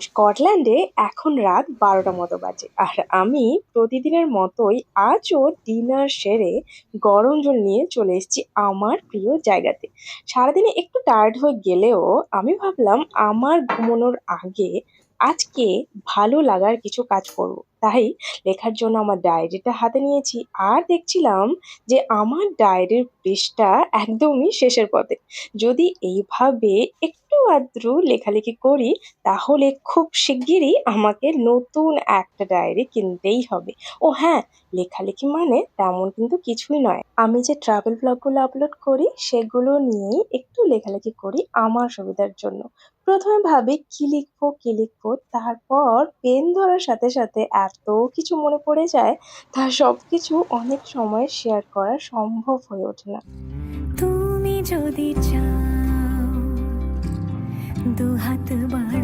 স্কটল্যান্ডে এখন রাত বারোটা মতো বাজে। আর আমি প্রতিদিনের মতোই আজও ডিনার সেরে গরম জল নিয়ে চলে এসেছি আমার প্রিয় জায়গাতে। সারাদিনে একটু টায়ার্ড হয়ে গেলেও আমি ভাবলাম আমার ঘুমানোর আগে আজকে ভালো লাগার কিছু কাজ করব। তাই লেখার জন্য আমার ডায়েরিটা হাতে নিয়েছি আর দেখছিলাম যে আমার ডায়েরির পৃষ্ঠা একদমই শেষের পথে। যদি এইভাবে একটু আধটু লেখালেখি করি, তাহলে খুব শিগগিরই আমাকে নতুন একটা ডায়েরি কিনতেই হবে। ও হ্যাঁ লেখালেখি মানে তেমন কিন্তু কিছুই নয়। আমি যে ট্রাভেল ব্লগগুলো আপলোড করি, সেগুলো নিয়েই একটু লেখালেখি করি আমার সুবিধার জন্য। প্রথমে ভাবি কি লিখব কি লিখব, তারপর পেন ধরার সাথে সাথে এত কিছু মনে পড়ে যায়, তা সব কিছু অনেক সময় শেয়ার করা সম্ভব হয়ে ওঠে না। তুমি যদি চাও দুহাত বাড়